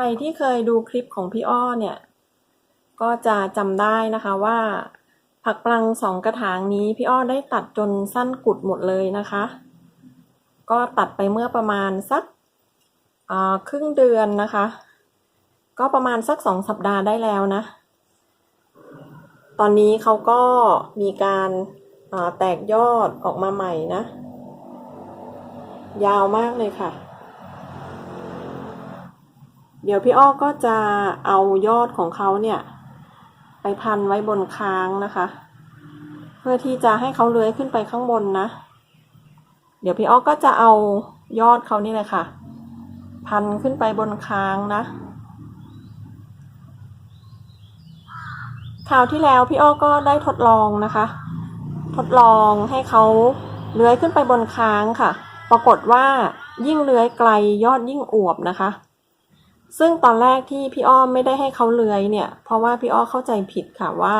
รที่เคยดูคลิปของพี่อ้อเนี่ย ก็จะจำได้นะคะว่า ผักปลังสองกระถางนี้พี่อ้อได้ตัดจนสั้นกุดหมดเลยนะคะ ก็ตัดไปเมื่อประมาณสักครึ่งเดือนนะคะ ก็ประมาณสักสองสัปดาห์ได้แล้วนะ ตอนนี้เขาก็มีการาแตกยอดออกมาใหม่นะ ยาวมากเลยค่ะ เดี๋ยวพี่อ้อก็จะเอายอดของเขาเนี่ย ไปพันไว้บนค้างนะคะ เพื่อที่จะให้เขาเลื้อยขึ้นไปข้างบนนะ เดี๋ยวพี่อ้อก็จะเอายอดเขานี่เลยค่ะ พันขึ้นไปบนค้างนะคราวที่แล้วพี่อ้อก็ได้ทดลองนะคะ ทดลองให้เขาเลื้อยขึ้นไปบนค้างค่ะ ปรากฏว่ายิ่งเลื้อยไกลยอดยิ่งอวบนะคะ ซึ่งตอนแรกที่พี่อ้อมไม่ได้ให้เขาเลื้อยเนี่ย เพราะว่าพี่อ้อเข้าใจผิดค่ะว่า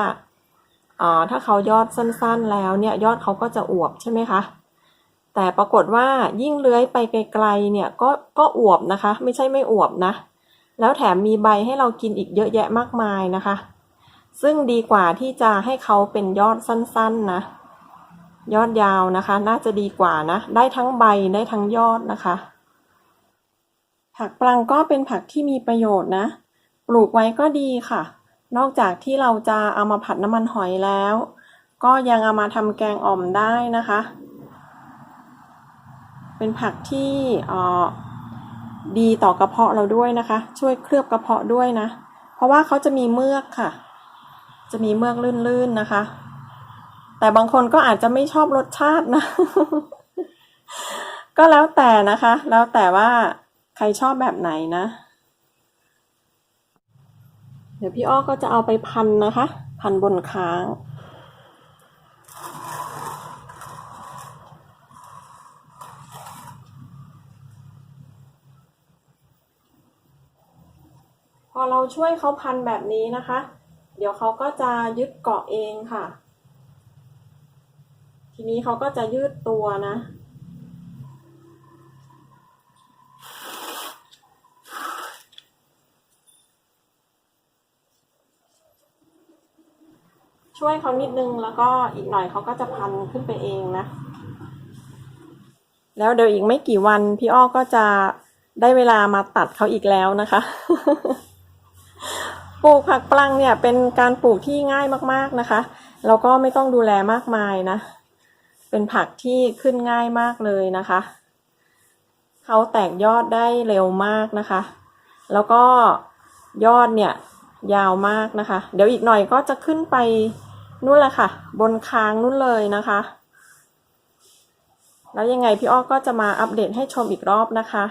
อ่าถ้าเขายอดสั้นๆแล้วเนี่ยยอดเขาก็จะอวบใช่ไหมคะ แต่ปรากฏว่ายิ่งเลื้อยไปไกลๆเนี่ยก็ก็อวบนะคะ ไม่ใช่ไม่อวบนะ แล้วแถมมีใบให้เรากินอีกเยอะแยะมากมายนะคะ ซึ่งดีกว่าที่จะให้เขาเป็นยอดสั้นๆนะ ยอดยาวนะคะ น่าจะดีกว่านะ ได้ทั้งใบได้ทั้งยอดนะคะ ผักปลังก็เป็นผักที่มีประโยชน์นะ ปลูกไว้ก็ดีค่ะ นอกจากที่เราจะเอามาผัดน้ำมันหอยแล้ว ก็ยังเอามาทำแกงอ่อมได้นะคะ เป็นผักที่ดีต่อกระเพาะเราด้วยนะคะ ช่วยเคลือบกระเพาะด้วยนะ เพราะว่าเขาจะมีเมือกค่ะ จะมีเมือกลื่นๆนะคะ แต่บางคนก็อาจจะไม่ชอบรสชาตินะ ก็แล้วแต่นะคะ แล้วแต่ว่า ใครชอบแบบไหนนะ เดี๋ยวพี่อ้อก็จะเอาไปพันนะคะ พันบนค้างพอเราช่วยเขาพันแบบนี้นะคะ เดี๋ยวเขาก็จะยึดเกาะเองค่ะ ทีนี้เขาก็จะยืดตัวนะ ช่วยเขานิดนึงแล้วก็อีกหน่อยเขาก็จะพันขึ้นไปเองนะ แล้วเดี๋ยวอีกไม่กี่วันพี่อ้อก็จะได้เวลามาตัดเขาอีกแล้วนะคะ ปลูกผักปลังเนี่ยเป็นการปลูกที่ง่ายมากๆนะคะแล้วก็ไม่ต้องดูแลมากมายนะ เป็นผักที่ขึ้นง่ายมากเลยนะคะ เขาแตกยอดได้เร็วมากนะคะ แล้วก็ยอดเนี่ยยาวมากนะคะ เดี๋ยวอีกหน่อยก็จะขึ้นไป นู่นแหละค่ะ บนคางนู่นเลยนะคะ แล้วยังไงพี่อ้อก็จะมาอัปเดตให้ชมอีกรอบนะคะ